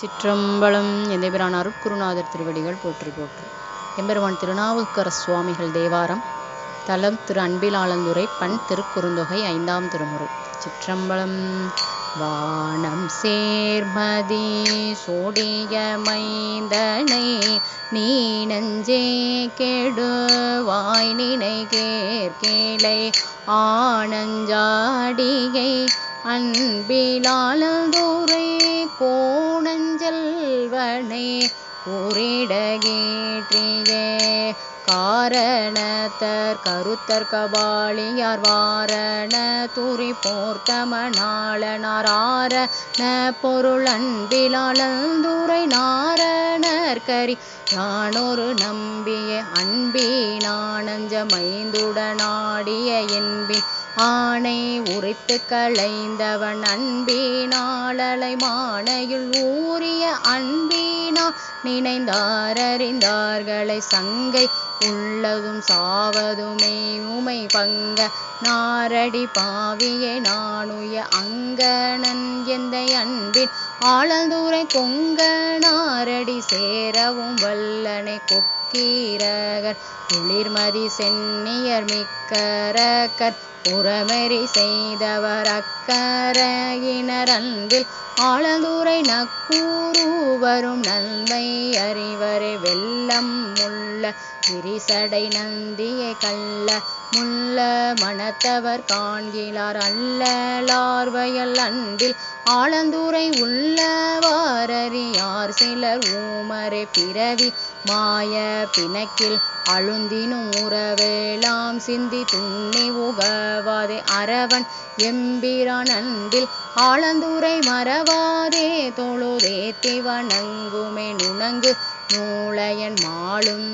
சிற்றம்பலம் எந்தபிரான் அருட்குருநாதர் திருவடிகள் போற்றி போற்றி. எம்பெருமான் திருநாவுக்கர சுவாமிகள் தேவாரம் தலம் திரு அன்பிலாளந்துரை பண் திருக்குறுந்தொகை ஐந்தாம் திருமுறை. சிற்றம்பலம் வானம் சேர்மதி சோடிய மைந்தனை நீ நஞ்சே கெடுவாய் நினைகேற்கிளை ஆனஞ்சாடியை அன்பிலாளந்தோரை கோணஞ்செல்வனை உரிடகேற்றியே காரணத்தர் கருத்தர் கபாலியார் வாரண துரி போர்த்தமனாளனார் ஆரண பொருள் அன்பிலாளந்துரை நாரணர் கரி. யானொரு நம்பிய அன்பினானஞ்ச மைந்துடனாடிய என்பின் ஆணை உரைத்து களைந்தவன் அன்பினாளலை மானையுள் ஊறிய அன்பினா நினைந்தாரறிந்தார்களை சங்கை உள்ளதும் சாவதுமே உமை பங்க. நாரடி பாவியே நானுய அங்கணன் எந்த அன்பின் ஆழந்துரை கொங்க. நாரடி சேரவும் வல்லனை கொக்கீரகர். குளிர்மதி சென்னியர் மிக்கரகர். உறமறி செய்தவர் அக்கரையினர் அன்பில் ஆழந்துரை நக்கூறு வரும் நன்மை அறிவரை வெள்ளம் உள்ள விரிசடை நந்திய கல்ல முள்ள மனத்தவர் காண்கிலார் அல்லலார்வயல் அன்பில் ஆழந்துரை உள்ளவாரறியார் சிலர் ஊமரை பிறவி மாய பிணக்கில் அழுந்தினும் உறவேலாம் சிந்தி துண்ணி உகவாதே அரவன் எம்பிரான் அன்பில் ஆழந்துரை மறவாதே தொழுதேத்தி வணங்குமே நுணங்கு நூலையன் மாளும்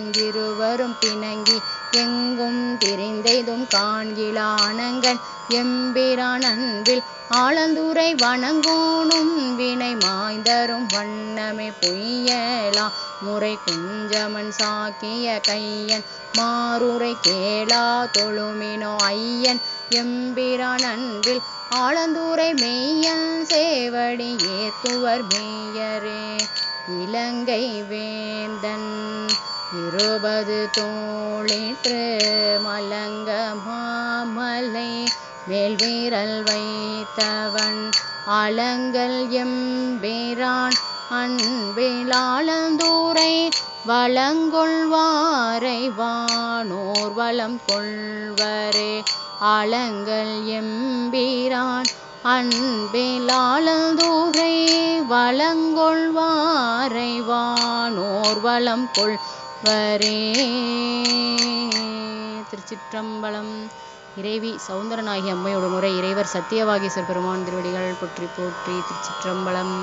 இருவரும் பிணங்கி எங்கும் திரிந்தெய்தும் காண்கிலானங்கள். எம்பிரான் அன்பில் ஆழந்துரை வணங்கோனும் வினை மாய்ந்தரும் வண்ணமே பொய்யலா. முறை குஞ்சமன் சாக்கிய கையன் மாறுரை கேளா தொழுமினோ ஐயன். எம்பிரான் அன்பில் ஆழந்துரை மெய்யன் சேவடி ஏத்துவர் மெய்யரே இலங்கை வேந்தன் இருபது தோளிற்று மலங்க மாமலை மேல் வீரல் வைத்தவன் அலங்கல் எம்பிரான் அன்பிலாளந்தூரை வளங்கொள்வாரை வானோர் வளம் கொள்வரே. அலங்கல் எம்பிரான் அன்பிலாளந்தூரை வளங்கொள்வாரை வானோர் வளம் வரே திருச்சிற்றம்பலம். இறைவி சௌந்தரநாயகி அம்மையோட முறை இறைவர் சத்தியவாகீஸ்வர் பெருமான் திருவடிகள் போற்றி போற்றி திருச்சிற்றம்பலம்.